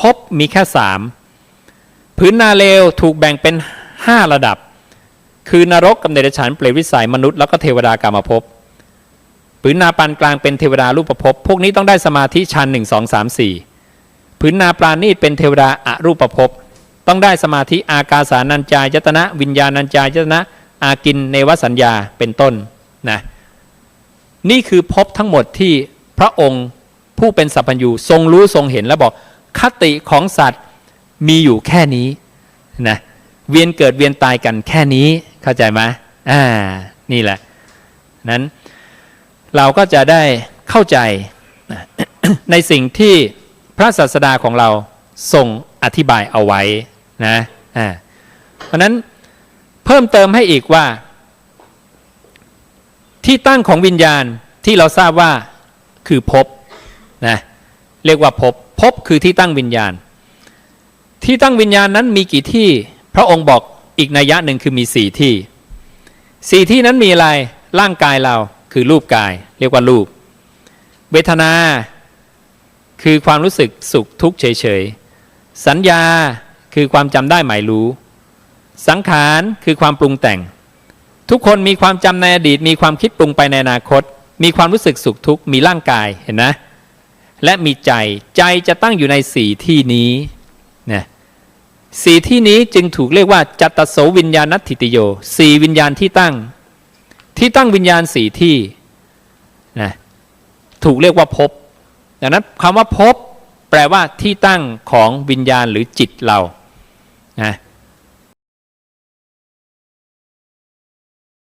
ภพมีแค่สามพื้นนาเลวถูกแบ่งเป็นห้าระดับ คือนรกกับเดรัจฉานเปรตวิสัยมนุษย์แล้วก็เทวดากรรมภพพื้นนาปานกลางเป็นเทวดารูปภพพวกนี้ต้องได้สมาธิชั้นหนึ่งสองสามสี่พื้นนาปราณีตเป็นเทวดาอารูปภพต้องได้สมาธิอากาสานัญจายตนะวิญญาณัญจายตนะอากินเนวสัญญาเป็นต้นนะนี่คือภพทั้งหมดที่พระองค์ผู้เป็นสัพพัญญูทรงรู้ทรงเห็นแล้วบอก คติของสัตว์มีอยู่แค่นี้นะเวียนเกิดเวียนตายกันแค่นี้เข้าใจไหมอ่านี่แหละนั้นเราก็จะได้เข้าใจในสิ่งที่พระศาสดาของเราทรงอธิบายเอาไว้นะอ่าเพราะนั้นเพิ่มเติมให้อีกว่า ที่ตั้งของวิญญาณที่เราทราบว่าคือภพนะเรียกว่าภพ ภพคือที่ตั้งวิญญาณ ที่ตั้งวิญญาณนั้นมีกี่ที่พระองค์บอกอีกนัยยะหนึ่งคือมีสี่ที่สี่ที่นั้นมีอะไรร่างกายเราคือรูปกาย เรียกว่ารูป เวทนา คือความรู้สึกสุขทุกข์เฉยๆสัญญาคือความจำได้หมายรู้ สังขารคือความปรุงแต่ง ทุกคนมีความจำในอดีต มีความคิดปรุงไปในอนาคต มีความรู้สึกสุขทุกข์มีร่างกายเห็นนะ และมีใจใจจะตั้งอยู่ในสี่ที่นี้นะสี่ที่นี้จึงถูกเรียกว่าจัตโสวิญญาณัตถิติโยสี่วิญญาณที่ตั้ง ที่ตั้งวิญญาณสี่ที่นะถูกเรียกว่าภพดังนั้นคำว่าภพแปลว่าที่ตั้งของวิญญาณหรือจิตเรานะ